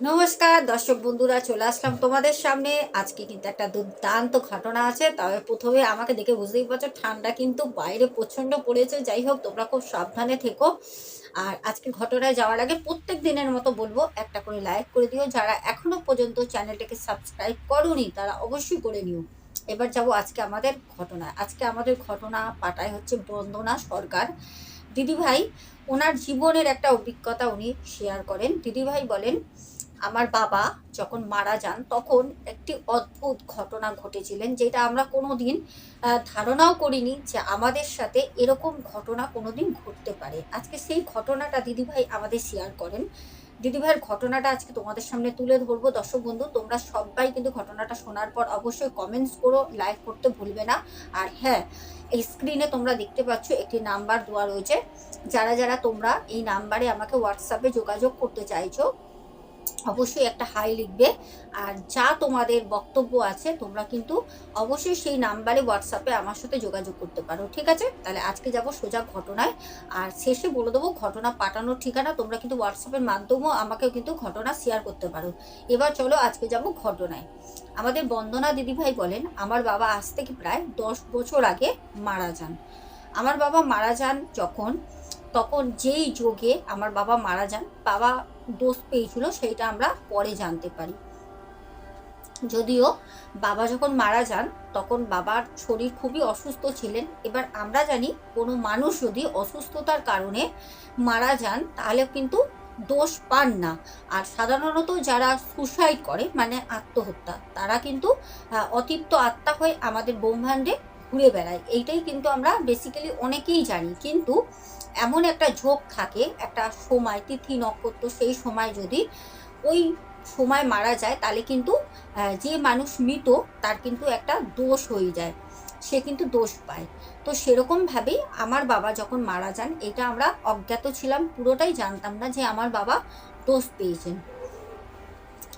নমস্কার, দর্শক বন্ধুরা, চলে আসলাম তোমাদের সামনে। আজকে কিন্তু একটা দুর্দান্ত ঘটনা আছে, তবে প্রথমে আমাকে দেখে বুঝতেই পারছ, ঠান্ডা কিন্তু বাইরে প্রচণ্ড পড়েছে। যাই হোক, তোমরা খুব সাবধানে থেকো। আর আজকে ঘটনায় যাওয়ার আগে প্রত্যেক দিনের মতো বলব, একটা করে লাইক করে দিও। যারা এখনও পর্যন্ত চ্যানেলটাকে সাবস্ক্রাইব করোনি, তারা অবশ্যই করে নিও। এবার যাব আজকে আমাদের ঘটনা আজকে আমাদের ঘটনা পাঠায় হচ্ছে বন্দনা সরকার। দিদিভাই, ওনার জীবনের একটা অভিজ্ঞতা উনি শেয়ার করেন। দিদিভাই বলেন আমার বাবা যখন মারা যান তখন একটি অদ্ভুত ঘটনা ঘটেছিলেন যেটা আমরা কোনোদিন আহ, ধারণাও করিনি যে আমাদের সাথে এরকম ঘটনা কোনোদিন ঘটতে পারে। আজকে সেই ঘটনাটা দিদিভাই আমাদের শেয়ার করেন। দিদিভাইয়ের ঘটনাটা আজকে তোমাদের সামনে তুলে ধরবো। দর্শক বন্ধু তোমরা সবাই কিন্তু ঘটনাটা শোনার পর অবশ্যই কমেন্টস করো লাইক করতে ভুলবে না। আর হ্যাঁ এই স্ক্রিনে তোমরা দেখতে পাচ্ছ একটি নাম্বার দেওয়া রয়েছে। যারা যারা তোমরা এই নাম্বারে আমাকে হোয়াটসঅ্যাপে যোগাযোগ করতে চাইছো অবশ্যই একটা হাই লিখবে। আর যা তোমাদের বক্তব্য আছে, তোমরা কিন্তু অবশ্যই সেই নাম্বারে হোয়াটসঅ্যাপে আমার সাথে যোগাযোগ করতে পারো, ঠিক আছে? তাহলে আজকে যাব সোজা ঘটনায়। আর শেষে বলে দেবো, ঘটনা পাঠানোর ঠিকানা তোমরা কিন্তু হোয়াটসঅ্যাপের মাধ্যমেও আমাকেও কিন্তু ঘটনা শেয়ার করতে পারো। এবার চলো আজকে যাব ঘটনায়। আমাদের বন্দনা দিদিভাই বলেন, আমার বাবা আজ থেকে প্রায় দশ বছর আগে মারা যান। আমার বাবা মারা যান যখন তখন যেই যোগে আমার বাবা মারা যান, বাবা দোষ পেয়েছিল সেইটা আমরা পরে জানতে পারি। যদিও বাবা যখন মারা যান, তখন বাবার শরীর খুবই অসুস্থ ছিলেন। এবার আমরা জানি কোনো মানুষ যদি অসুস্থতার কারণে মারা যান, তাহলে কিন্তু দোষ পান না। আর সাধারণত যারা সুসাইড করে মানে আত্মহত্যা, তারা কিন্তু অতৃপ্ত আত্মা হয়ে আমাদের ব্রহ্মাণ্ডে ঘুরে বেড়ায়। এইটাই কিন্তু আমরা বেসিক্যালি অনেকেই জানি। কিন্তু এমন একটা ঝোঁক থাকে, একটা সময়, তিথি, নক্ষত্র, সেই সময় যদি ওই সময় মারা যায়, তাহলে কিন্তু যে মানুষ মৃত, তার কিন্তু একটা দোষ হয়ে যায়। সে কিন্তু দোষ পায়। তো সেরকমভাবেই আমার বাবা যখন মারা যান, এটা আমরা অজ্ঞাত ছিলাম, পুরোটাই জানতাম না যে আমার বাবা দোষ পেয়েছেন।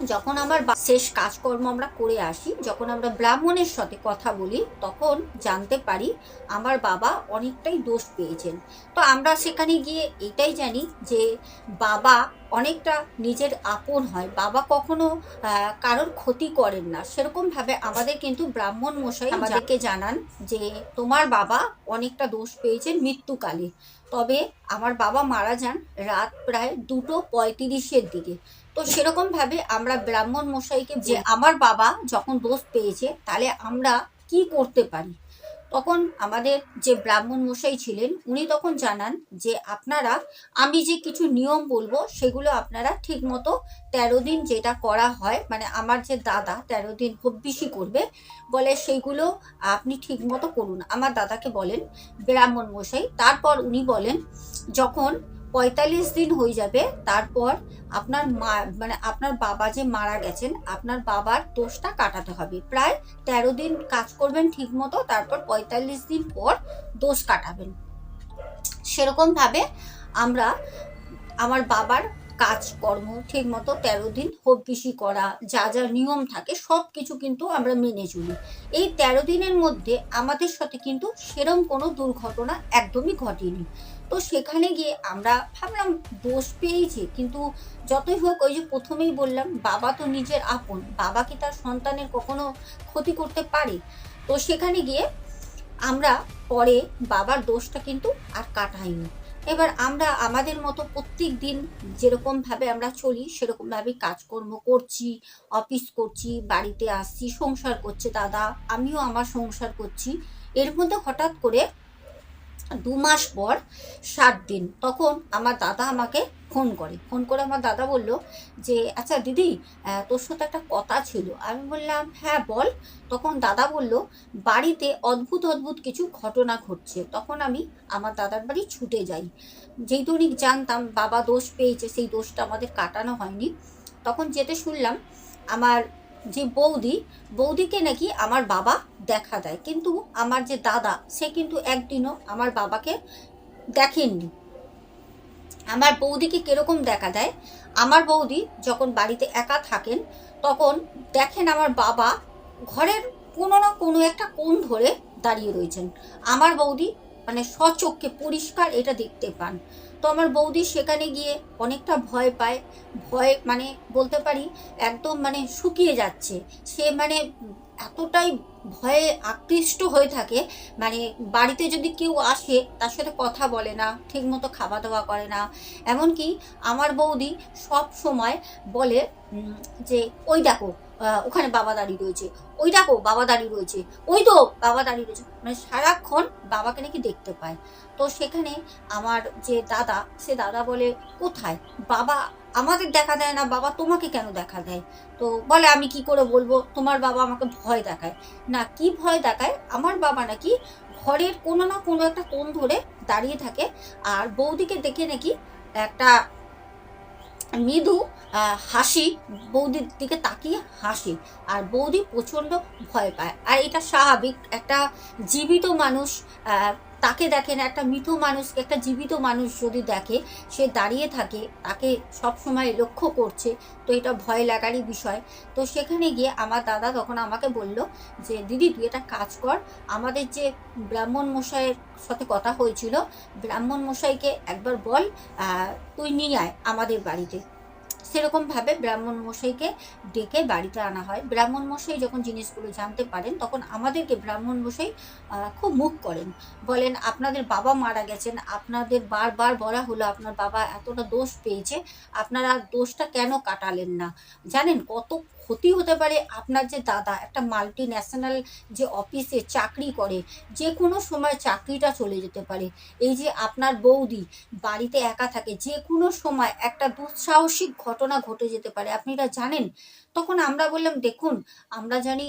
যখন আমার শেষ কাজকর্ম আমরা করে আসি যখন আমরা ব্রাহ্মণের সাথে কথা বলি তখন জানতে পারি আমার বাবা অনেকটাই দোষ পেয়েছেন। তো আমরা সেখানে গিয়ে এটাই জানি যে বাবা অনেকটা নিজের আপন হয়। বাবা কখনো আহ, কারোর ক্ষতি করেন না। সেরকমভাবে আমাদের কিন্তু ব্রাহ্মণ মশাই আমাদেরকে জানান যে তোমার বাবা অনেকটা দোষ পেয়েছেন মৃত্যুকালে। তবে আমার বাবা মারা যান রাত প্রায় দুটো পঁয়ত্রিশের দিকে। তো সেরকমভাবে আমরা ব্রাহ্মণ মশাইকে যে আমার বাবা যখন দোষ পেয়েছে, তাহলে আমরা কি করতে পারি? তখন আমাদের যে ব্রাহ্মণ মশাই ছিলেন, উনি তখন জানান যে আপনারা, আমি যে কিছু নিয়ম বলব, সেগুলো আপনারা ঠিক মতো তেরো দিন যেটা করা হয় মানে আমার যে দাদা তেরো দিন হব্বিসি করবে, বলে সেইগুলো আপনি ঠিক মতো করুন। আমার দাদাকে বলেন ব্রাহ্মণ মশাই, তারপর উনি বলেন, যখন পঁয়তাল্লিশ দিন হয়ে যাবে। তারপর আপনার মা মানে আপনার বাবা যে মারা গেছেন, আপনার বাবার দোষটা কাটাতে হবে। প্রায় তেরো দিন কাজ করবেন ঠিক মতো তারপর পঁয়তাল্লিশ দিন পর দোষ কাটাবেন। সেরকমভাবে আমরা আমার বাবার কাজকর্ম ঠিক মতো তেরো দিন হব্বিসি করা, যা যা নিয়ম থাকে সব কিছু কিন্তু আমরা মেনে চলি। এই তেরো দিনের মধ্যে আমাদের সাথে কিন্তু সেরম কোনো দুর্ঘটনা একদমই ঘটেনি। তো সেখানে গিয়ে আমরা ভাবলাম দোষ পেয়েছি কিন্তু যতই হোক ওই যে প্রথমেই বললাম, বাবা তো নিজের আপন, বাবা কি তার সন্তানের কখনো ক্ষতি করতে পারে? তো সেখানে গিয়ে আমরা পরে বাবার দোষটা কিন্তু আর কাটাইনি। এবার আমরা আমাদের মতো প্রত্যেক দিন যেরকমভাবে আমরা চলি সেরকমভাবে কাজকর্ম করছি, অফিস করছি, বাড়িতে আসছি, সংসার করছে দাদা, আমিও আমার সংসার করছি। এর মধ্যে হঠাৎ করে দু মাস পর সাত দিন, তখন আমার দাদা আমাকে ফোন করে। ফোন করে আমার দাদা বলল যে আচ্ছা দিদি তোর সাথে একটা কথা ছিল। আমি বললাম হ্যাঁ বল। তখন দাদা বলল, বাড়িতে অদ্ভুত অদ্ভুত কিছু ঘটনা ঘটছে। তখন আমি আমার দাদার বাড়ি ছুটে যাই। যেহেতু উনি জানতাম, বাবা দোষ পেয়েছে, সেই দোষটা আমাদের কাটানো হয়নি। তখন যেতে শুনলাম, আমার যে বৌদি, বৌদিকে নাকি আমার বাবা দেখা দেয়। কিন্তু আমার যে দাদা, সে কিন্তু একদিনও আমার বাবাকে দেখেননি। আমার বৌদিকে কীরকম দেখা দেয়? আমার বৌদি যখন বাড়িতে একা থাকেন, তখন দেখেন আমার বাবা ঘরের কোনো না কোনো একটা কোণ ধরে দাঁড়িয়ে রয়েছেন। আমার বৌদি মানে স্বচক্ষে পরিষ্কার এটা দেখতে পান। তো আমার বৌদি সেখানে গিয়ে অনেকটা ভয় পায়। ভয় মানে বলতে পারি একদম মানে শুকিয়ে যাচ্ছে। সে মানে এতটাই ভয়ে আকৃষ্ট হয়ে থাকে। মানে বাড়িতে যদি কেউ আসে তার সাথে কথা বলে না, ঠিকমতো খাওয়া দাওয়া করে না। এমনকি আমার বৌদি সব সময় বলে যে, ওই দেখো ওখানে বাবা দাঁড়িয়ে রয়েছে। ওই দেখো, বাবা দাঁড়িয়ে রয়েছে। ওই তো বাবা দাঁড়িয়ে রয়েছে। মানে সারাক্ষণ বাবাকে নাকি দেখতে পায়। তো সেখানে আমার যে দাদা, সে দাদা বলে, কোথায়? বাবা আমাদের দেখা দেয় না, বাবা তোমাকে কেন দেখা দেয়? তো বলে, আমি কি করে বলব? তোমার বাবা আমাকে ভয় দেখায়। না, কি ভয় দেখায়? আমার বাবা নাকি ঘরের কোনো না কোনো একটা কোণ ধরে দাঁড়িয়ে থাকে। আর বৌদিকে দেখে নাকি একটা মৃদু হাসি, বৌদির দিকে তাকিয়ে হাসি। আর বৌদি প্রচণ্ড ভয় পায়। আর এটা স্বাভাবিক, একটা জীবিত মানুষ তাকে দেখেন, একটা মৃত মানুষ, একটা জীবিত মানুষ যদি দেখে, সে দাঁড়িয়ে থাকে, তাকে সব সময় লক্ষ্য করছে, তো এটা ভয় লাগারই বিষয়। তো সেখানে গিয়ে আমার দাদা তখন আমাকে বলল যে, দিদি, তুই একটা কাজ কর, আমাদের যে ব্রাহ্মণ মশাইয়ের সাথে কথা হয়েছিল, ব্রাহ্মণ মশাইকে একবার বল তুই নিয়ে আয় আমাদের বাড়িতে। সেরকমভাবে ব্রাহ্মণ মশাইকে ডেকে বাড়িতে আনা হয়। ব্রাহ্মণ মশাই যখন জিনিসগুলো জানতে পারেন, তখন আমাদেরকে ব্রাহ্মণ মশাই খুব মুখ করেন। বলেন, আপনাদের বাবা মারা গেছেন, আপনাদের বারবার বলা হলো, আপনার বাবা এতটা দোষ পেয়েছে, আপনারা দোষটা কেন কাটালেন না? জানেন, কত ক্ষতি হতে পারে, আপনার যে দাদা একটা মাল্টি ন্যাশনাল যে অফিসে চাকরি করে যে কোনো সময় চাকরিটা চলে যেতে পারে। এই যে আপনার বৌদি বাড়িতে একা থাকে যে কোনো সময় একটা দুঃসাহসিক ঘটনা ঘটে যেতে পারে, আপনি এটা জানেন? তখন আমরা বললাম, দেখুন, আমরা জানি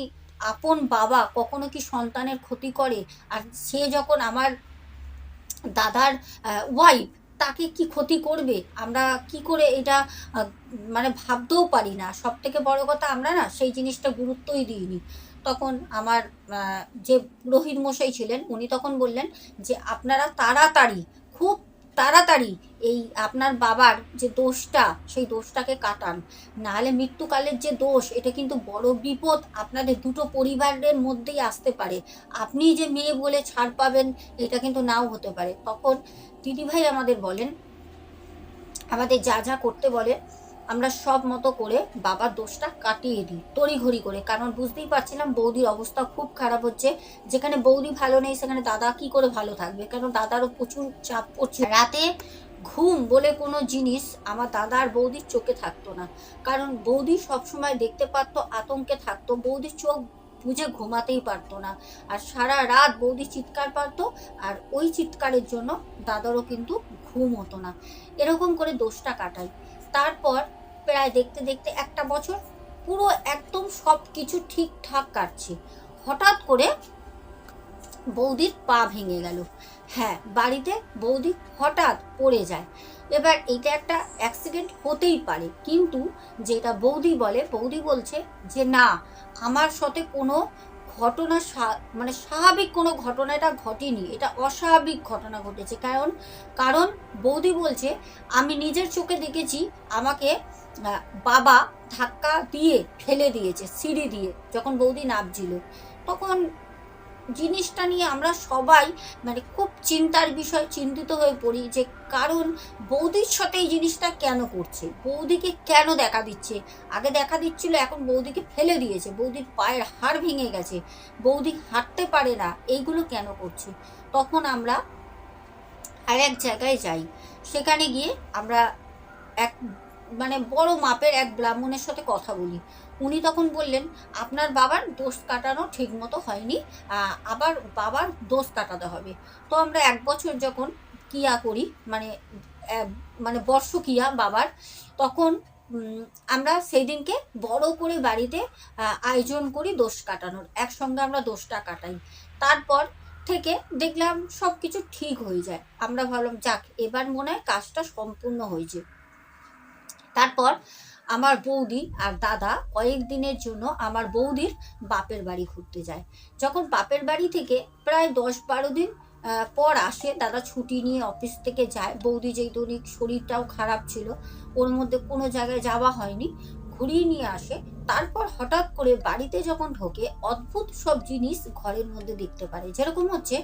আপন বাবা কখনো কি সন্তানের ক্ষতি করে? আর সে যখন আমার দাদার ওয়াইফ তাকে কি ক্ষতি করবে? আমরা কি করে এটা মানে ভাবতেও পারি না। সব থেকে বড় কথা আমরা না সেই জিনিসটা গুরুত্বই দিইনি। তখন আমার যে পুরোহিত মশাই ছিলেন, উনি তখন বললেন যে, আপনারা তাড়াতাড়ি, খুব তাড়াতাড়ি এই আপনার বাবার যে দোষটা, সেই দোষটাকে কাটান। নাহলে মৃত্যুকালের যে দোষ, এটা কিন্তু বড় বিপদ আপনাদের দুটো পরিবারের মধ্যেই আসতে পারে। আপনি যে মেয়ে বলে ছাড় পাবেন, এটা কিন্তু নাও হতে পারে। তখন দিদিভাই আমাদের বলেন, আমাদের যা যা করতে বলে আমরা সব মতো করে বাবার দোষটা কাটিয়ে দিই, তড়িঘড়ি করে। কারণ বুঝতেই পারছিলাম বৌদির অবস্থা খুব খারাপ হচ্ছে। যেখানে বৌদি ভালো নেই, সেখানে দাদা কি করে ভালো থাকবে? কারণ দাদারও প্রচুর চাপ পড়ছে রাতে ঘুম বলে কোনো জিনিস আমার দাদা আর বৌদির চোখে থাকতো না। কারণ বৌদি সবসময় দেখতে পারতো, আতঙ্কে থাকতো। বৌদির চোখ বুঝে ঘুমাতেই পারতো না। আর সারা রাত বৌদি চিৎকার পারতো আর ওই চিৎকারের জন্য দাদারও কিন্তু ঘুম হতো না। এরকম করে দোষটা কাটাই। তারপর প্রায় দেখতে দেখতে একটা বছর পুরো একদম সব কিছু ঠিকঠাক কাটছে। হঠাৎ করে বৌদির পা ভেঙে গেল। হ্যাঁ বাড়িতে বৌদি হঠাৎ পড়ে যায়। এবার এটা একটা অ্যাক্সিডেন্ট হতেই পারে। কিন্তু যেটা বৌদি বলে, বৌদি বলছে যে, না, আমার সাথে কোনো ঘটনা মানে স্বাভাবিক কোনো ঘটনা এটা ঘটেনি। এটা অস্বাভাবিক ঘটনা ঘটেছে। কারণ কারণ বৌদি বলছে, আমি নিজের চোখে দেখেছি, আমাকে বাবা ধাক্কা দিয়ে ফেলে দিয়েছে, সিঁড়ি দিয়ে, যখন বৌদি নামছিল। তখন জিনিসটা নিয়ে আমরা সবাই মানে খুব চিন্তার বিষয়, চিন্তিত হয়ে পড়ি যে কারণ বৌদির সাথে এই জিনিসটা কেন করছে? বৌদিকে কেন দেখা দিচ্ছে? আগে দেখা দিচ্ছিল, এখন বৌদিকে ফেলে দিয়েছে। বৌদির পায়ের হাড় ভেঙে গেছে। বৌদি হাঁটতে পারে না, এইগুলো কেন করছে? তখন আমরা আর এক জায়গায় যাই। সেখানে গিয়ে আমরা এক মানে বড় মাপের এক ব্রাহ্মণের সাথে কথা বলি। উনি তখন বললেন, আপনার বাবার দোষ কাটানো ঠিক মতো হয়নি আবার বাবার দোষ কাটাতে হবে। তো আমরা এক বছর যখন কিয়া করি মানে মানে বর্ষ কিয়া বাবার, তখন আমরা সেই দিনকে বড় করে বাড়িতে আয়োজন করি দোষ কাটানোর। একসঙ্গে আমরা দোষটা কাটাই। তারপর থেকে দেখলাম সব কিছু ঠিক হয়ে যায়। আমরা ভাবলাম, যাক, এবার মনে হয় কাজটা সম্পূর্ণ হয়েছে। তারপর আমার বৌদি আর দাদা কয়েক দিনের জন্য আমার বৌদির বাপের বাড়ি ঘুরতে যায়। যখন বাপের বাড়ি থেকে প্রায় দশ বারো দিন পর আসে দাদা ছুটি নিয়ে অফিস থেকে যায়। বৌদি যেই দৈনিক শরীরটাও খারাপ ছিল, ওর মধ্যে কোনো জায়গায় যাওয়া হয়নি। ঘুরিয়ে নিয়ে আসে। তারপর হঠাৎ করে বাড়িতে যখন ঢোকে, অদ্ভুত সব জিনিস ঘরের মধ্যে দেখতে পারে। যেরকম হচ্ছে,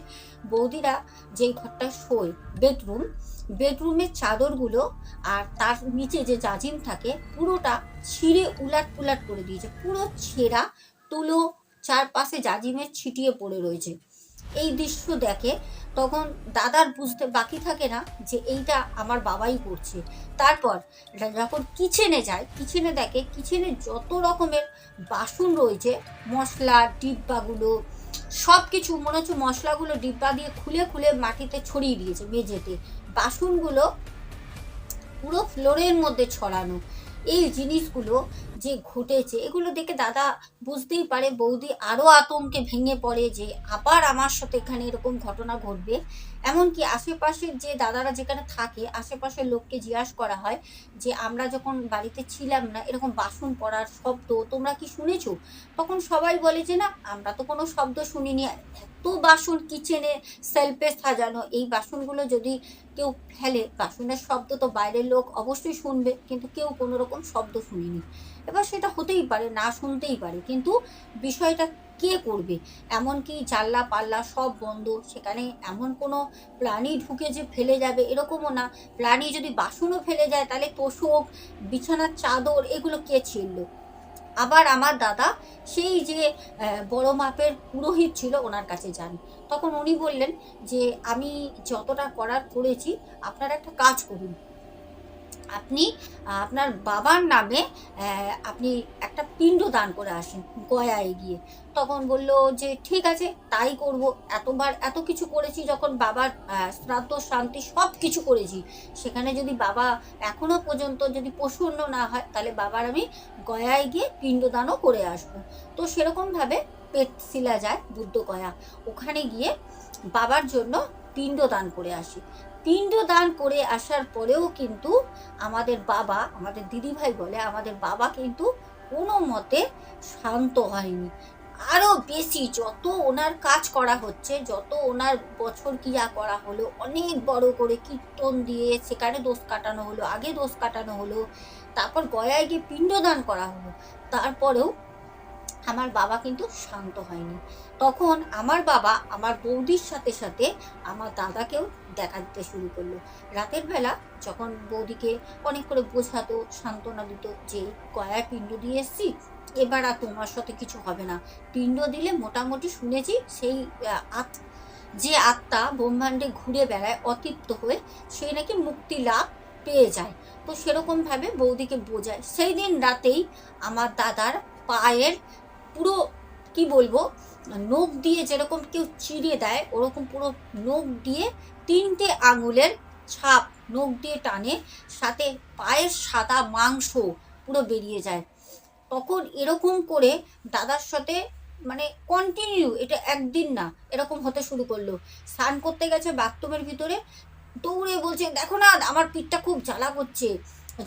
বৌদিরা যেই ঘরটা শোয়, বেডরুম, বেডরুমের চাদরগুলো আর তার নিচে যে জাজিম থাকে, পুরোটা ছিঁড়ে উলাট পুলাট করে দিয়েছে। পুরো ছেঁড়া তুলো চারপাশে জাজিমের ছিটিয়ে পড়ে রয়েছে। এই দৃশ্য দেখে তখন দাদার বুঝতে বাকি থাকে না যে এইটা আমার বাবাই করছে। তারপর যখন কিচেনে যায়, কিচেনে দেখে, কিচেনে যত রকমের বাসন রয়েছে, মশলা, ডিব্বাগুলো সব কিছু মনে হচ্ছে মশলাগুলো ডিব্বা দিয়ে খুলে খুলে মাটিতে ছড়িয়ে দিয়েছে, মেঝেতে। বাসনগুলো পুরো ফ্লোরের মধ্যে ছড়ানো। এই জিনিসগুলো যে ঘটেছে, এগুলো দেখে দাদা বুঝতেই পারে বৌদি আরও আতঙ্কে ভেঙে পড়ে যে আবার আমার সাথে এখানে এরকম ঘটনা ঘটবে। এমনকি আশেপাশের যে দাদারা যেখানে থাকে, আশেপাশের লোককে জিজ্ঞাসা করা হয় যে, আমরা যখন বাড়িতে ছিলাম না, এরকম বাসন পড়ার শব্দ তোমরা কি শুনেছো? তখন সবাই বলে যে, না, আমরা তো কোনো শব্দ শুনিনি। এত বাসন কিচেনে সেলফে সাজানো। এই বাসনগুলো যদি কেউ ফেলে, বাসনের শব্দ তো বাইরের লোক অবশ্যই শুনবে, কিন্তু কেউ কোনো রকম শব্দ শুনিনি। এবার সেটা হতেই পারে, না শুনতেই পারে, কিন্তু বিষয়টা কে করবে? এমনকি জানলা, পাল্লা সব বন্ধ, সেখানে এমন কোনো প্রাণী ঢুকে যে ফেলে যাবে এরকমও না। প্রাণী যদি বাসনও ফেলে যায়, তাহলে তোষক বিছানার চাদর, এগুলো কে ছিললো আবার আমার দাদা, সেই যে বড় মাপের পুরোহিত ছিল ওনার কাছে যান। তখন উনি বললেন যে, আমি যতটা করার করেছি, আপনারা একটা কাজ করুন। আপনি আপনার বাবার নামে আপনি একটা পিণ্ড দান করে আসেন গয়ায় গিয়ে। তখন বলল যে, ঠিক আছে, তাই করব। এতবার এত কিছু করেছি যখন বাবার শ্রাদ্ধ, শান্তি সব কিছু করেছি। সেখানে যদি বাবা এখনও পর্যন্ত যদি প্রসন্ন না হয়, তাহলে বাবার আমি গয়ায় গিয়ে পিণ্ডদানও করে আসব। তো সেরকমভাবে পেট শিলা যায় বুদ্ধ গয়া ওখানে গিয়ে বাবার জন্য পিণ্ডদান করে আসি। পিণ্ডদান করে আসার পরেও কিন্তু আমাদের বাবা, আমাদের দিদিভাই বলে, আমাদের বাবা কিন্তু কোনো মতে শান্ত হয়নি। আরও বেশি যত ওনার কাজ করা হচ্ছে, যত ওনার বছর কিয়া করা হলো, অনেক বড় করে কীর্তন দিয়ে সেখানে দোষ কাটানো হলো, আগে দোষ কাটানো হলো, তারপর গয়ায় গিয়ে পিণ্ডদান করা হলো, তারপরেও আমার বাবা কিন্তু শান্ত হয়নি। তখন আমার বাবা আমার বৌদির সাথে সাথে আমার দাদাকেও দেখা দিতে শুরু করল। রাতের বেলা যখন বৌদিকে অনেক করে বোঝাতো, সান্ত্বনা দিত যে, গয়ায় পিণ্ড দিয়ে এসছি, এবার আর তোমার সাথে কিছু হবে না। পিণ্ড দিলে মোটামুটি শুনেছি সেই আত যে আত্মা ব্রহ্মাণ্ডে ঘুরে বেড়ায় অতৃপ্ত হয়ে সে নাকি মুক্তি লাভ পেয়ে যায়। তো সেরকমভাবে বৌদিকে বোঝায়। সেই দিন রাতেই আমার দাদার পায়ের পুরো, কি বলব, নখ দিয়ে যেরকম কেউ চিড়ে দেয়, ওরকম পুরো নখ দিয়ে তিনটে আঙুলের ছাপ নখ দিয়ে টানে, সাথে পায়ের সাদা মাংস পুরো বেরিয়ে যায়। তখন এরকম করে দাদার সাথে মানে কন্টিনিউ এটা একদিন না, এরকম হতে শুরু করল। স্নান করতে গেছে বাথরুমের ভিতরে, দৌড়ে বলছে, দেখো না, আমার পিঠটা খুব জ্বালা করছে।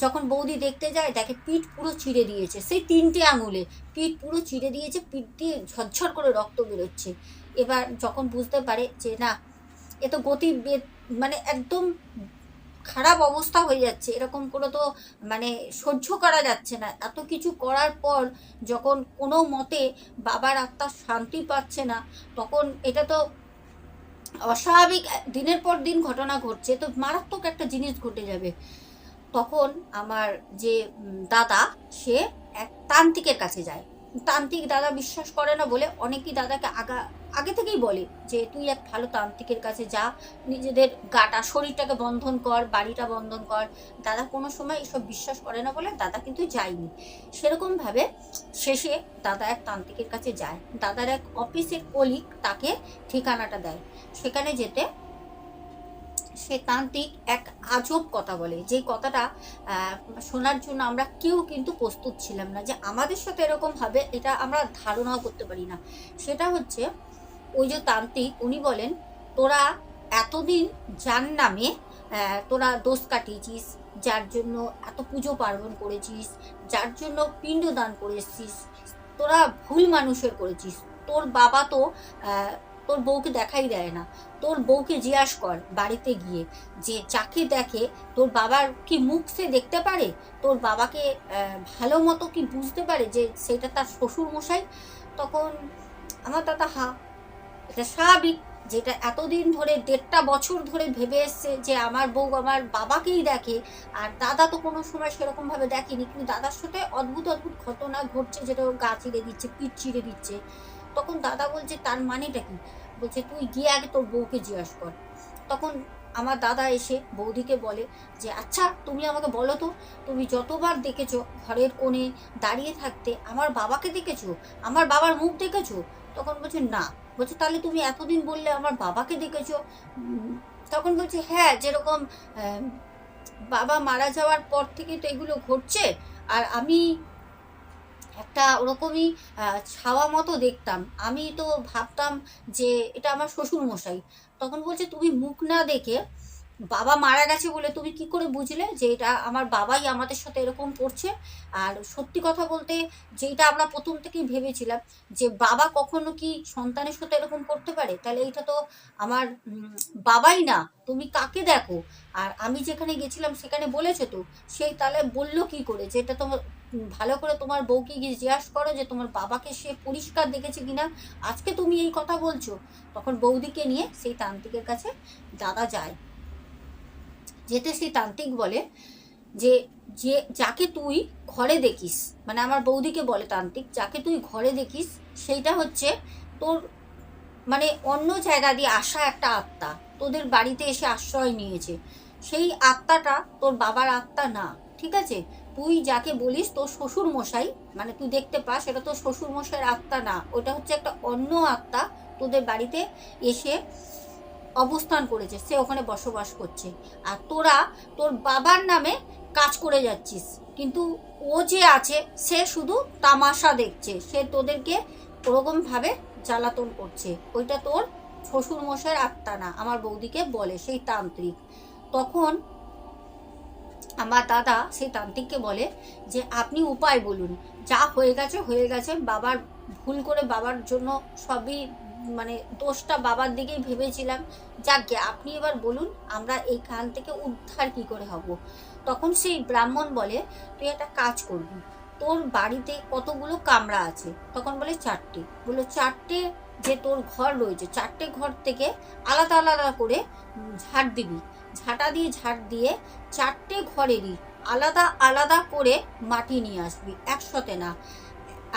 যখন বৌদি দেখতে যায় দেখে পিঠ পুরো চিড়ে দিয়েছে। সেই তিনটে আঙুলে পিঠ পুরো চিড়ে দিয়েছে, পিঠ দিয়ে ঝরঝর করে রক্ত বেরোচ্ছে। এবার যখন বুঝতে পারে যে, না, এ তো গতি মানে একদম খারাপ অবস্থা হয়ে যাচ্ছে, এরকম করে তো মানে সহ্য করা যাচ্ছে না। এত কিছু করার পর যখন কোনো মতে বাবার আত্মা শান্তি পাচ্ছে না, তখন এটা তো অস্বাভাবিক, দিনের পর দিন ঘটনা ঘটছে। তো মারাত্মক একটা জিনিস ঘটে যাবে। তখন আমার যে দাদা, সে এক তান্ত্রিকের কাছে যায়। তান্ত্রিক দাদা বিশ্বাস করে না বলে অনেকেই দাদাকে আগা, আগে থেকেই বলে যে, তুই এক ভালো তান্ত্রিকের কাছে যা, নিজেদের গাটা, শরীরটাকে বন্ধন কর, বাড়িটা বন্ধন কর। দাদা কোনো সময় এসব বিশ্বাস করে না বলে দাদা কিন্তু যায়নি। সেরকমভাবে শেষে দাদা এক তান্ত্রিকের কাছে যায়। দাদার এক অফিসের কলিগ তাকে ঠিকানাটা দেয়। সেখানে যেতে সে তান্ত্রিক এক আজব কথা বলে। যে কথাটা শোনার জন্য আমরা কেউ কিন্তু প্রস্তুত ছিলাম না যে আমাদের সাথে এরকম হবে, এটা আমরা ধারণাও করতে পারি না। সেটা হচ্ছে, ওই যে তান্ত্রিক, উনি বলেন, তোরা এতদিন যার নামে তোরা দোষ কাটিয়েছিস, যার জন্য এত পুজো পার্বণ করেছিস, যার জন্য পিণ্ডদান করেছিস তোরা ভুল মানুষের করেছিস, তোর বাবা তো তোর বউকে দেখাই দেয় না। তোর বউকে জিজ্ঞাস কর বাড়িতে গিয়ে যে যাকে দেখে তোর বাবার কি মুখ সে দেখতে পারে? তোর বাবাকে ভালো মতো কি বুঝতে পারে যে সেটা তার শ্বশুর মশাই তখন আমার দাদা হা। এটা স্বাভাবিক যেটা এতদিন ধরে, দেড়টা বছর ধরে ভেবে এসছে যে আমার বউ আমার বাবাকেই দেখে আর দাদা তো কোনো সময় সেরকমভাবে দেখেনি। কিন্তু দাদার সাথে অদ্ভুত অদ্ভুত ঘটনা ঘটছে যেটা গা চিড়ে দিচ্ছে, পিঠ চিড়ে দিচ্ছে। তখন দাদা বলছে, তার মানেটা কি? বলছে, তুই গিয়ে আগে তোর বউকে জিজ্ঞাসা কর। তখন আমার দাদা এসে বৌদিকে বলে যে আচ্ছা তুমি আমাকে বলো তো, তুমি যতবার দেখেছ ঘরের কোণে দাঁড়িয়ে থাকতে আমার বাবাকে দেখেছ? আমার বাবার মুখ দেখেছ? তখন বলছে, না। বলছে, তাহলে তুমি এতদিন বললে আমার বাবাকে দেখেছ? তখন বলছে হ্যাঁ যেরকম বাবা মারা যাওয়ার পর থেকে তো এগুলো ঘটছে, আর আমি একটা ওরকমই ছাওয়া মতো দেখতাম। আমি তো ভাবতাম যে এটা আমার শ্বশুর মশাই তখন বলছে, তুমি মুখ না দেখে বাবা মারা গেছে বলে তুমি কি করে বুঝলে যে এটা আমার বাবাই আমাদের সাথে এরকম করছে? আর সত্যি কথা বলতে যেটা আমরা প্রথম থেকেই ভেবেছিলাম যে বাবা কখনো কি সন্তানের সাথে এরকম করতে পারে? তাহলে এটা তো আমার বাবাই না, তুমি কাকে দেখো? আর আমি যেখানে গেছিলাম সেখানে বলেছে তো সেই তাহলে বলল কি করে যে এটা তোমার ভালো করে তোমার বউকে গিয়ে জিজ্ঞাসা করো যে তোমার বাবাকে সে পরিষ্কার দেখেছে কিনা? আজকে তুমি এই কথা বলছো। তখন বৌদিকে নিয়ে সেই তান্ত্রিকের কাছে দাদা যায়। যেতে সেই তান্ত্রিক বলে যে যে, যাকে তুই ঘরে দেখিস মানে আমার বৌদিকে বলে তান্ত্রিক, যাকে তুই ঘরে দেখিস, সেইটা হচ্ছে তোর মানে অন্য জায়গা দিয়ে আসা একটা আত্মা, তোদের বাড়িতে এসে আশ্রয় নিয়েছে। সেই আত্মাটা তোর বাবার আত্মা না, ঠিক আছে? তুই যাকে বলিস, তোর শ্বশুর মশাই মানে তুই দেখতে পাস, এটা তোর শ্বশুর মশাইয়ের আত্মা না, ওটা হচ্ছে একটা অন্য আত্মা তোদের বাড়িতে এসে অবস্থান করেছে, সে ওখানে বসবাস করছে। আর তোরা, তোর বাবার নামে কাজ করে যাচ্ছিস, কিন্তু ও যে আছে, সে শুধু তামাশা দেখছে, সে তোদেরকে ওরকমভাবে জ্বালাতন করছে। ওইটা তোর শ্বশুর মশাইয়ের আত্মা না, আমার বৌদিকে বলে, সেই তান্ত্রিক। তখন আমার দাদা সেই তান্ত্রিককে বলে যে, আপনি উপায় বলুন। যা হয়ে গেছে হয়ে গেছে, বাবার ভুল করে বাবার জন্য সবই মানে দোষটা বাবার দিকেই ভেবেছিলাম। যাকে আপনি এবার বলুন, আমরা এই এইখান থেকে উদ্ধার কি করে হব? তখন সেই ব্রাহ্মণ বলে, তুই একটা কাজ করবি। তোর বাড়িতে কতগুলো কামরা আছে? তখন বলে, চারটে। বলে চারটে যে তোর ঘর রয়েছে, চারটে ঘর থেকে আলাদা আলাদা করে ঝাড় দিবি। ঝাঁটা দিয়ে ঝাড় দিয়ে চারটে ঘরেরই আলাদা আলাদা করে মাটি নিয়ে আসবি, একসাথে না।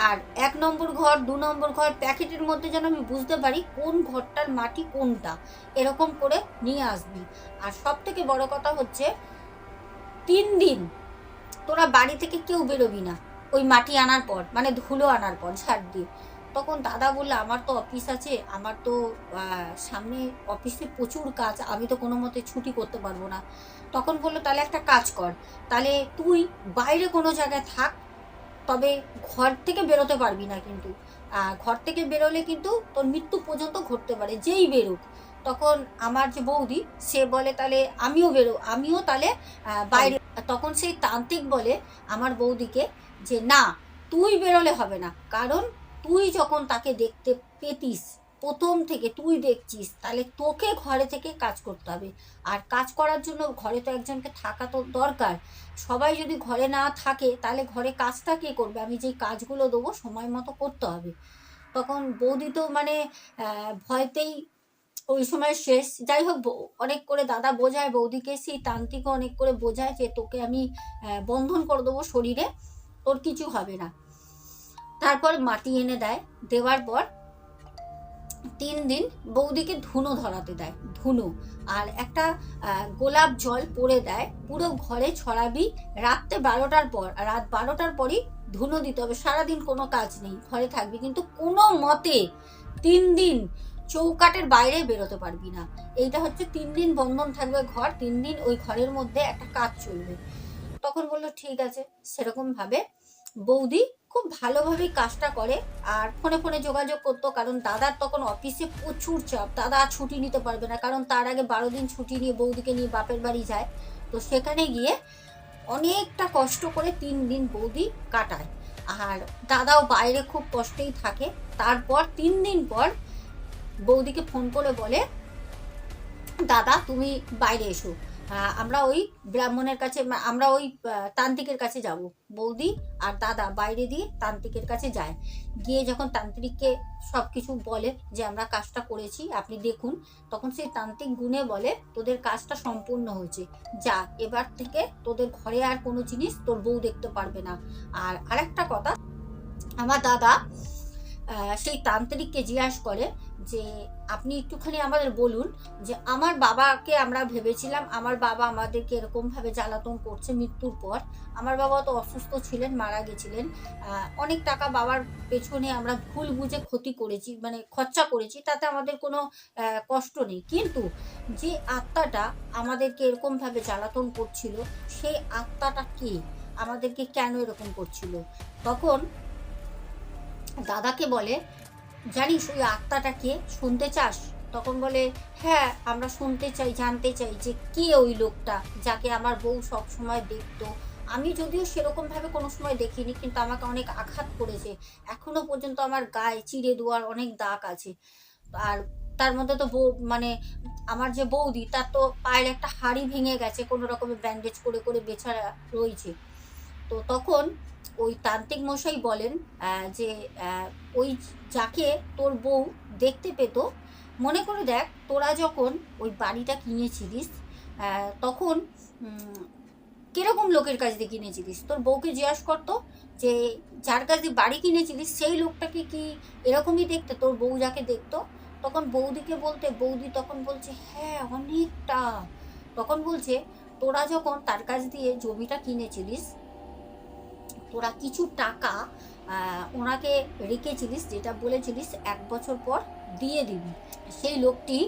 আর এক নম্বর ঘর, দু নম্বর ঘর প্যাকেটের মধ্যে যেন আমি বুঝতে পারি কোন ঘরটার মাটি কোনটা। এরকম করে নিয়ে আসবি। আর সব থেকে বড় কথা হচ্ছে, তিন দিন তোরা বাড়ি থেকে কেউ বেরোবি না ওই মাটি আনার পর মানে ধুলো আনার পর, ঝাড় দিয়ে। তখন দাদা বলল, আমার তো অফিস আছে, আমার তো সামনে অফিসে প্রচুর কাজ, আমি তো কোনো মতে ছুটি করতে পারব না। তখন বলল, তাহলে একটা কাজ কর। তাহলে তুই বাইরে কোনো জায়গায় থাক তবে ঘর থেকে বেরোতে পারবি না কিন্তু। ঘর থেকে বেরোলে কিন্তু তোর মৃত্যু পর্যন্ত ঘটতে পারে যেই বেরোক। তখন আমার যে বৌদি সে বলে তাহলে আমিও বেরো আমিও তাহলে বাইরে তখন সেই তান্ত্রিক বলে আমার বৌদিকে যে না তুই বেরোলে হবে না। কারণ তুই যখন তাকে দেখতে পেতিস প্রথম থেকে তুই দেখছিস, তাহলে তোকে ঘরে থেকে কাজ করতে হবে। আর কাজ করার জন্য ঘরে তো একজনকে থাকা তো দরকার। সবাই যদি ঘরে না থাকে, তাহলে ঘরে কাজটা কে করবে? আমি যেই কাজগুলো দেবো, সময় মতো করতে হবে। তখন বৌদি তো মানে ভয়তেই ওই সময় শেষ। যাই হোক অনেক করে দাদা বোঝায়, বৌদিকে সেই তান্ত্রিকও অনেক করে বোঝায় যে তোকে আমি বন্ধন করে দেবো শরীরে, তোর কিছু হবে না। তারপর মাটি এনে দেয়। দেওয়ার পর তিন দিন বৌদিকে ধুনো ধরাতে দেয়, ধুনো। আর একটা গোলাপ জল পরে দেয়, পুরো ঘরে ছড়াবি। রাত্রে বারোটার পর, রাত বারোটার পরই ধুনো দিতে হবে। সারাদিন কোনো কাজ নেই, ঘরে থাকবি। কিন্তু কোনো মতে তিন দিন চৌকাটের বাইরে বেরোতে পারবি না। এইটা হচ্ছে তিন দিন বন্ধন থাকবে ঘর, তিন দিন ওই ঘরের মধ্যে একটা কাজ চলবে। তখন বলল, ঠিক আছে। সেরকম ভাবে বৌদি খুব ভালোভাবেই কাজটা করে আর ফোনে ফোনে যোগাযোগ করতো, কারণ দাদার তখন অফিসে প্রচুর চাপ। দাদা ছুটি নিতে পারবে না, কারণ তার আগে বারো দিন ছুটি নিয়ে বৌদিকে নিয়ে বাপের বাড়ি যায়। তো সেখানে গিয়ে অনেকটা কষ্ট করে তিন দিন বৌদি কাটায়। আর দাদাও বাইরে খুব কষ্টেই থাকে। তারপর তিন দিন পর বৌদিকে ফোন করে বলে, দাদা, তুমি বাইরে এসো। আমরা ওই ব্রাহ্মণের কাছে আমরা ওই তান্ত্রিকের কাছে যাব। বৌদি আর দাদা বাইরে দিয়ে তান্ত্রিকের কাছে যায়। গিয়ে যখন তান্ত্রিককে সব কিছু বলে যে আমরা কাজটা করেছি, আপনি দেখুন, তখন সেই তান্ত্রিক গুণে বলে, তোদের কাজটা সম্পূর্ণ হয়েছে। যা, এবার থেকে তোদের ঘরে আর কোনো জিনিস তোর বউ দেখতে পারবে না। আর আরেকটা কথা, আমার দাদা সেই তান্ত্রিককে জিজ্ঞাসা করে যে আপনি একটুখানি আমাদের বলুন যে আমার বাবাকে আমরা ভেবেছিলাম, আমার বাবা আমাদেরকে এরকমভাবে জ্বালাতন করছে মৃত্যুর পর। আমার বাবা তো অসুস্থ ছিলেন, মারা গেছিলেন। অনেক টাকা বাবার পেছনে আমরা ভুল বুঝে ক্ষতি করেছি মানে খরচা করেছি, তাতে আমাদের কোনো কষ্ট নেই। কিন্তু যে আত্মাটা আমাদেরকে এরকমভাবে জ্বালাতন করছিল, সেই আত্মাটা কি? আমাদেরকে কেন এরকম করছিল? তখন দাদাকে বলে জানিস ওই আত্মাটা কে? শুনতে চাস? তখন বলে হ্যাঁ আমরা শুনতে চাই, জানতে চাই যে কে ওই লোকটা যাকে আমার বউ সব সময় দেখতো। আমি যদিও সেরকম ভাবে কোনো সময় দেখিনি, কিন্তু আমাকে অনেক আঘাত করেছে। এখনও পর্যন্ত আমার গায়ে চিড়ে দেওয়ার অনেক দাগ আছে। আর তার মধ্যে তো বউ মানে আমার যে বৌদি, তার তো পায়ের একটা হাড়ি ভেঙে গেছে, কোনো রকমের ব্যান্ডেজ করে করে বেচারা রয়েছে। তো তখন ওই তান্ত্রিক মশাই বলেন যে ওই যাকে তোর বউ দেখতে পেত, মনে করে দেখ তোরা যখন ওই বাড়িটা কিনেছিলিস তখন কীরকম লোকের কাছ দিয়ে কিনেছিলিস? তোর বউকে জিজ্ঞাসা করতো যে, যার কাছ দিয়ে বাড়ি কিনেছিলিস, সেই লোকটাকে কি এরকমই দেখতে? তোর বউ যাকে দেখতো, তখন বৌদিকে বলতে, বৌদি তখন বলছে হ্যাঁ অনেকটা। তখন বলছে, তোরা যখন তার কাছ দিয়ে জমিটা কিনেছিলিস তোরা কিছু টাকা ওনাকে রেখেছিলিস, যেটা বলেছিলিস, এক বছর পর দিয়ে দিবি। সেই লোকটি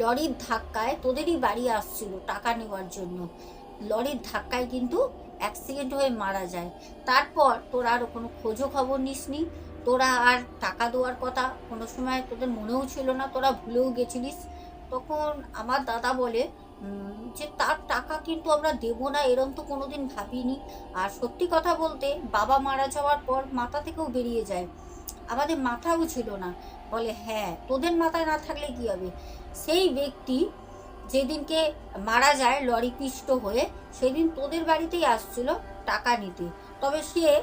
লরির ধাক্কায় তোদেরই বাড়ি আসছিল টাকা নেওয়ার জন্য। লরির ধাক্কায় কিন্তু অ্যাক্সিডেন্ট হয়ে মারা যায়। তারপর তোরা আর কোনো খোঁজও খবর নিসনি। তোরা আর টাকা দেওয়ার কথা কোনো সময় তোদের মনেও ছিল না, তোরা ভুলেও গেছিলিস। তখন আমার দাদা বলে যে তার টাকা কিন্তু আমরা দেবো না, এরম তো কোনোদিন ভাবিনি। আর সত্যি কথা বলতে, বাবা মারা যাওয়ার পর মাথা থেকেও বেরিয়ে যায়। আমাদের মাথাও ছিল না। বলে হ্যাঁ তোদের মাথায় না থাকলে কি হবে? সেই ব্যক্তি যেদিনকে মারা যায় লরি পিষ্ট হয়ে, সেদিন তোদের বাড়িতেই আসছিল টাকা নিতে। তবে সে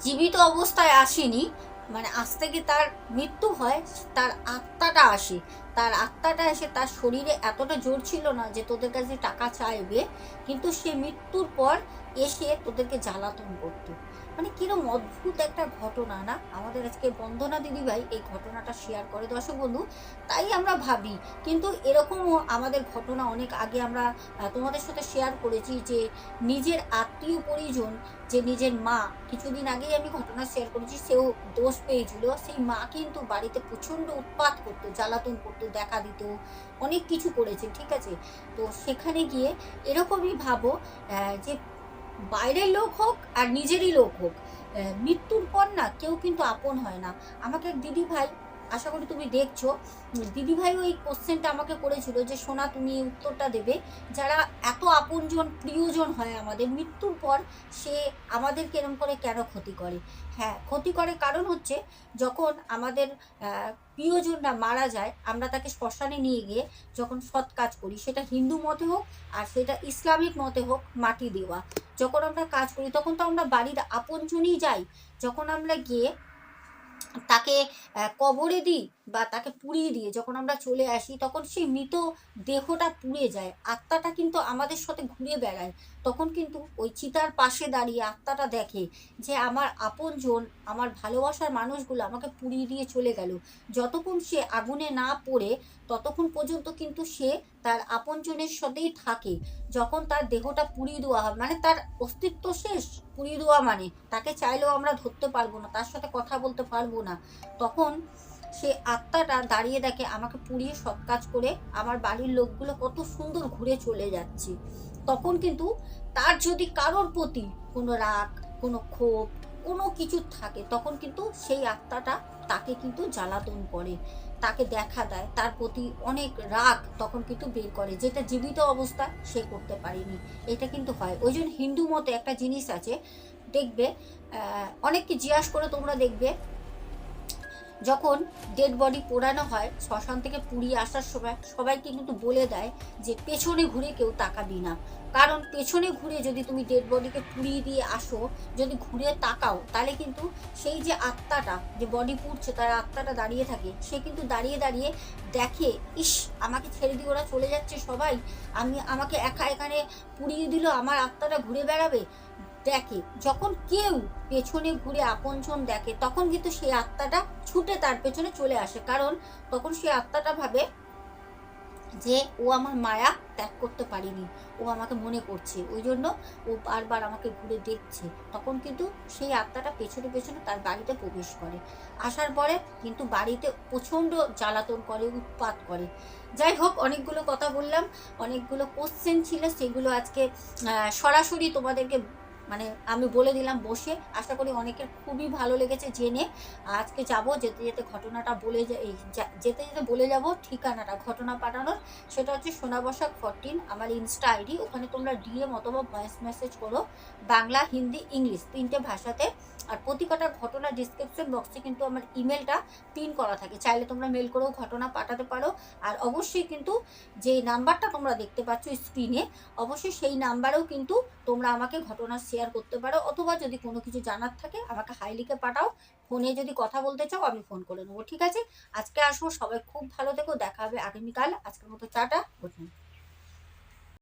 জীবিত অবস্থায় আসেনি। মানে আজ থেকে তার মৃত্যু হয়, তার আত্মাটা আসে। তার আত্মাটা এসে তার শরীরে এতটা জোর ছিল না যে তোদের কাছে টাকা চাইবে, কিন্তু সে মৃত্যুর পর এসে তোদেরকে জ্বালাতন করতো। মানে কিরম অদ্ভুত একটা ঘটনা, না? আমাদের আজকে বন্দনা দিদিভাই এই ঘটনাটা শেয়ার করে দর্শক বন্ধু, তাই আমরা ভাবি। কিন্তু এরকমও আমাদের ঘটনা অনেক আগে আমরা তোমাদের সাথে শেয়ার করেছি যে নিজের আত্মীয় পরিজন, যে নিজের মা, কিছুদিন আগেই আমি ঘটনা শেয়ার করেছি, সেও দোষ পেয়েছিল। সেই মা কিন্তু বাড়িতে প্রচণ্ড উৎপাত করতো, জ্বালাতন করতো, দেখা দিত, অনেক কিছু করেছে, ঠিক আছে? তো সেখানে গিয়ে এরকমই ভাবো যে বাইরের লোক হোক আর নিজেরই লোক হোক মৃত্যুর পর না কেউ কিন্তু আপন হয় না। আমাকে এক দিদি ভাই, আশা করি তুমি দেখছ দিদি ভাই ওই কোশ্চেনটা আমাকে করেছিল যে, সোনা, তুমি উত্তরটা দেবে। যারা এত আপনজন, প্রিয়জন হয় আমাদের, মৃত্যুর পর সে আমাদের কেরম করে কেন ক্ষতি করে? হ্যাঁ ক্ষতি করে কারণ হচ্ছে যখন আমাদের প্রিয়জনরা মারা যায়, আমরা তাকে শ্মশানে নিয়ে গিয়ে যখন সৎ কাজ করি, সেটা হিন্দু মতে হোক আর সেটা ইসলামিক মতে হোক মাটি দেওয়া। যখন আমরা কাজ করি, তখন তো আমরা বাড়ির আপনজনই যাই। যখন আমরা গিয়ে তাকে কবরে দিই বা তাকে পুড়িয়ে দিয়ে যখন আমরা চলে আসি, তখন সেই মৃত দেহটা পুড়ে যায়। আত্মাটা কিন্তু আমাদের সাথে ঘুরে বেড়ায়। তখন কিন্তু ওই চিতার পাশে দাঁড়িয়ে আত্মাটা দেখে যে, আমার আপনজন, আমার ভালোবাসার মানুষগুলো আমাকে পুড়িয়ে দিয়ে চলে গেল। যতক্ষণ সে আগুনে না পড়ে, ততক্ষণ পর্যন্ত কিন্তু সে তার আপনজনের সাথেই থাকে। যখন তার দেহটা পুড়িয়ে দেওয়া হয় মানে তার অস্তিত্ব শেষ। পুড়িয়ে দেওয়া মানে তাকে চাইলেও আমরা ধরতে পারব না, তার সাথে কথা বলতে পারব না। তখন সে আত্মাটা দাঁড়িয়ে দেখে আমাকে পুড়িয়ে সৎ কাজ করে আমার বাড়ির লোকগুলো কত সুন্দর ঘুরে চলে যাচ্ছে। তখন কিন্তু তার যদি কারোর প্রতি কোনো রাগ, কোনো ক্ষোভ, কোনো কিছু থাকে, তখন কিন্তু সেই আত্মাটা তাকে কিন্তু জ্বালাতন করে, তাকে দেখা দেয়, তার প্রতি অনেক রাগ তখন কিন্তু বের করে, যেটা জীবিত অবস্থা সে করতে পারেনি। এটা কিন্তু হয়। ওই জন্য হিন্দু মতে একটা জিনিস আছে, দেখবে অনেককে জিজ্ঞাসা করে তোমরা দেখবে যখন ডেড বডি পোড়ানো হয়, শ্মশান থেকে পুড়িয়ে আসার সময় সবাইকে কিন্তু বলে দেয় যে পেছনে ঘুরে কেউ তাকাবি না। কারণ পেছনে ঘুরে যদি তুমি ডেড বডিকে পুড়িয়ে দিয়ে আসো, যদি ঘুরে তাকাও, তাহলে কিন্তু সেই যে আত্মাটা, যে বডি পুড়ছে, তার আত্মাটা দাঁড়িয়ে থাকে। সে কিন্তু দাঁড়িয়ে দাঁড়িয়ে দেখে, ইস, আমাকে ছেড়ে দিয়ে ওরা চলে যাচ্ছে সবাই। আমি, আমাকে একা এখানে পুড়িয়ে দিল, আমার আত্মাটা ঘুরে বেড়াবে? দেখে, যখন কেউ পেছনে ঘুরে আপনজন দেখে, তখন কিন্তু সেই আত্মাটা ছুটে তার পেছনে চলে আসে। কারণ তখন সেই আত্মাটা ভাবে যে, ও আমার মায়া ত্যাগ করতে পারেনি, ও আমাকে মনে করছে, ওই জন্য ও বারবার আমাকে ঘুরে দেখছে। তখন কিন্তু সেই আত্মাটা পেছনে পেছনে তার বাড়িতে প্রবেশ করে। আসার পরে কিন্তু বাড়িতে প্রচণ্ড জ্বালাতন করে, উৎপাত করে। যাই হোক, অনেকগুলো কথা বললাম, অনেকগুলো কোশ্চেন ছিল, সেগুলো আজকে সরাসরি তোমাদেরকে মানে আমি বলে দিলাম বসে। আশা করি অনেকের খুবই ভালো লেগেছে জেনে। আজকে যাব, যেতে যেতে ঘটনাটা বলে যেতে যেতে বলে যাব ঠিকানাটা, ঘটনা পাঠানোর। সেটা হচ্ছে সোনা বসাক ফরটিন আমার ইনস্টা আইডি ওখানে তোমরা ডিএম অথবা ভয়েস মেসেজ করো। বাংলা, হিন্দি, ইংলিশ, তিনটে ভাষাতে। আর প্রতি কটা ঘটনা ডিসক্রিপশন বক্সে কিন্তু আমার ইমেলটা পিন করা থাকে। চাইলে তোমরা মেল করেও ঘটনা পাঠাতে পারো। আর অবশ্যই কিন্তু যে নাম্বারটা তোমরা দেখতে পাচ্ছ স্ক্রিনে অবশ্যই সেই নাম্বারেও কিন্তু তোমরা আমাকে ঘটনা শেয়ার করতে পারো। অথবা যদি কোনো কিছু জানার থাকে, আমাকে হাই লিখে পাঠাও। ফোনে যদি কথা বলতে চাও, আমি ফোন করে নেব, ঠিক আছে? আজকে আসব, সবাই খুব ভালো থেকো, দেখা হবে আগামীকাল। আজকের মতো চাটা গুড নাইট